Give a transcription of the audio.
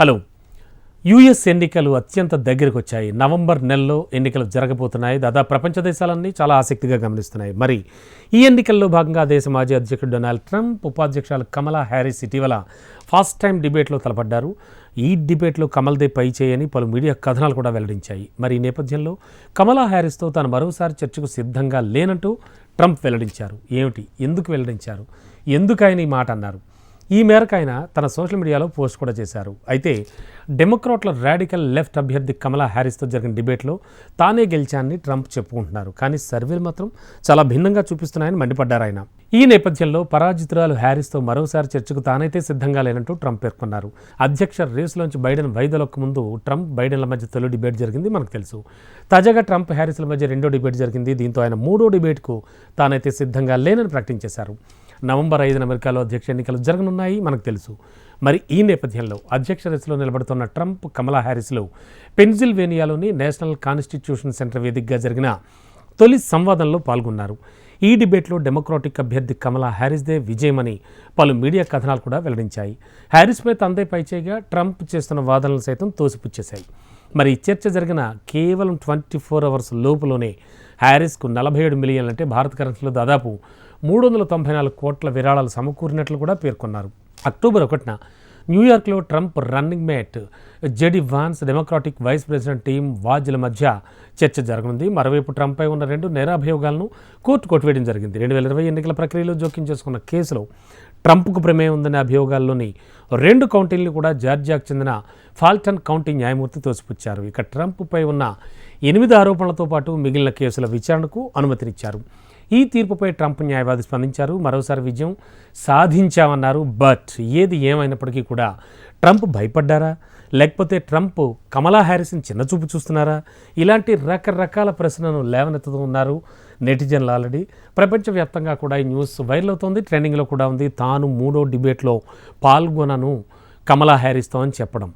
Hello. US ఎన్నికలు అత్యంత దగ్గరకు వచ్చాయి నవంబర్ నెలలో ఎన్నికలు జరగబోతున్నాయి. దాదాపు ప్రపంచ దేశాలన్నీ చాలా ఆసక్తిగా గమనిస్తున్నాయి. మరి ఈ ఎన్నికల్లో భాగంగా దేశ మాజీ అధ్యక్షుడు డొనాల్డ్ ట్రంప్ ఉపాధ్యక్షులు కమలా హ్యారిస్ ఇటీవల ఫస్ట్ టైం డిబేట్లో తలపడ్డారు. ఈ డిబేట్లో కమల్దే పై చేయని పలు మీడియా కథనాలు కూడా వెల్లడించాయి. మరి ఈ నేపథ్యంలో కమలా హ్యారిస్తో తాను మరోసారి చర్చకు సిద్ధంగా లేనంటూ ట్రంప్ వెల్లడించారు. ఏమిటి? ఎందుకు వెల్లడించారు? ఎందుకు ఆయన ఈ మాట అన్నారు? ఈ మేరకు ఆయన తన సోషల్ మీడియాలో పోస్ట్ కూడా చేశారు. అయితే డెమోక్రాట్ల రాడికల్ లెఫ్ట్ అభ్యర్థి కమలా హ్యారిస్తో జరిగిన డిబేట్లో తానే గెలిచానని ట్రంప్ చెప్పుకుంటున్నారు. కానీ సర్వేలు మాత్రం చాలా భిన్నంగా చూపిస్తున్నాయని మండిపడ్డారు ఆయన. ఈ నేపథ్యంలో పరాజితురాలు హ్యారిస్తో మరోసారి చర్చకు తానైతే సిద్ధంగా లేనంటూ ట్రంప్ పేర్కొన్నారు. అధ్యక్ష రేసులోంచి బైడెన్ వైదొలక్క ముందు ట్రంప్ బైడెన్ల మధ్య తొలి డిబేట్ జరిగింది మనకు తెలుసు. తాజాగా ట్రంప్ హ్యారిస్ల మధ్య రెండో డిబేట్ జరిగింది. దీంతో ఆయన మూడో డిబేట్కు తానైతే సిద్ధంగా లేనని ప్రకటించేశారు. నవంబర్ ఐదున అమెరికాలో అధ్యక్ష ఎన్నికలు జరగనున్నాయి మనకు తెలుసు. మరి ఈ నేపథ్యంలో అధ్యక్ష రేసులో నిలబడుతున్న ట్రంప్ కమలా హ్యారిస్లో పెన్సిల్వేనియాలోని నేషనల్ కాన్స్టిట్యూషన్ సెంటర్ వేదికగా జరిగిన తొలి సంవాదంలో పాల్గొన్నారు. ఈ డిబేట్లో డెమోక్రాటిక్ అభ్యర్థి కమలా హ్యారిస్దే విజయమని పలు మీడియా కథనాలు కూడా వెల్లడించాయి. హ్యారిస్పై తందే పైచేగా ట్రంప్ చేస్తున్న వాదనలు సైతం తోసిపుచ్చేశాయి. మరి ఈ చర్చ జరిగిన కేవలం ట్వంటీ ఫోర్ అవర్స్ లోపులోనే హ్యారిస్కు నలభై ఏడు మిలియన్లు అంటే భారత కరెన్సీలో దాదాపు మూడు వందల తొంభై నాలుగు కోట్ల విరాళాలు సమకూరినట్లు కూడా పేర్కొన్నారు. అక్టోబర్ ఒకటిన న్యూయార్క్లో Trump running mate. JD Vance Democratic vice president team వాజ్ల మధ్య చర్చ జరగనుంది. మరోవైపు ట్రంప్పై ఉన్న రెండు నేరాభియోగాలను కోర్టు కొట్టివేయడం జరిగింది. రెండు వేల ఇరవై ఎన్నికల ప్రక్రియలో జోక్యం చేసుకున్న కేసులో ట్రంప్కు ప్రమేయం ఉందనే అభియోగాల్లోని రెండు కౌంటీలను కూడా జార్జియాకు చెందిన ఫాల్టన్ కౌంటీ న్యాయమూర్తి తోసిపుచ్చారు. ఇక ట్రంప్పై ఉన్న ఎనిమిది ఆరోపణలతో పాటు మిగిలిన కేసుల విచారణకు అనుమతినిచ్చారు. ఈ తీర్పుపై ట్రంప్ న్యాయవాది స్పందించారు. మరోసారి విజయం సాధించామన్నారు. బట్ ఏది ఏమైనప్పటికీ కూడా ట్రంప్ భయపడ్డారా? లేకపోతే ట్రంప్ కమలా హ్యారిస్ని చిన్నచూపు చూస్తున్నారా? ఇలాంటి రకరకాల ప్రశ్నను లేవనెత్తుతూ ఉన్నారు నెటిజన్లు ఆల్రెడీ. ప్రపంచవ్యాప్తంగా కూడా ఈ న్యూస్ వైరల్ అవుతుంది. ట్రెండింగ్లో కూడా ఉంది. తాను మూడో డిబేట్లో పాల్గొనను కమలా హ్యారిస్తో అని చెప్పడం.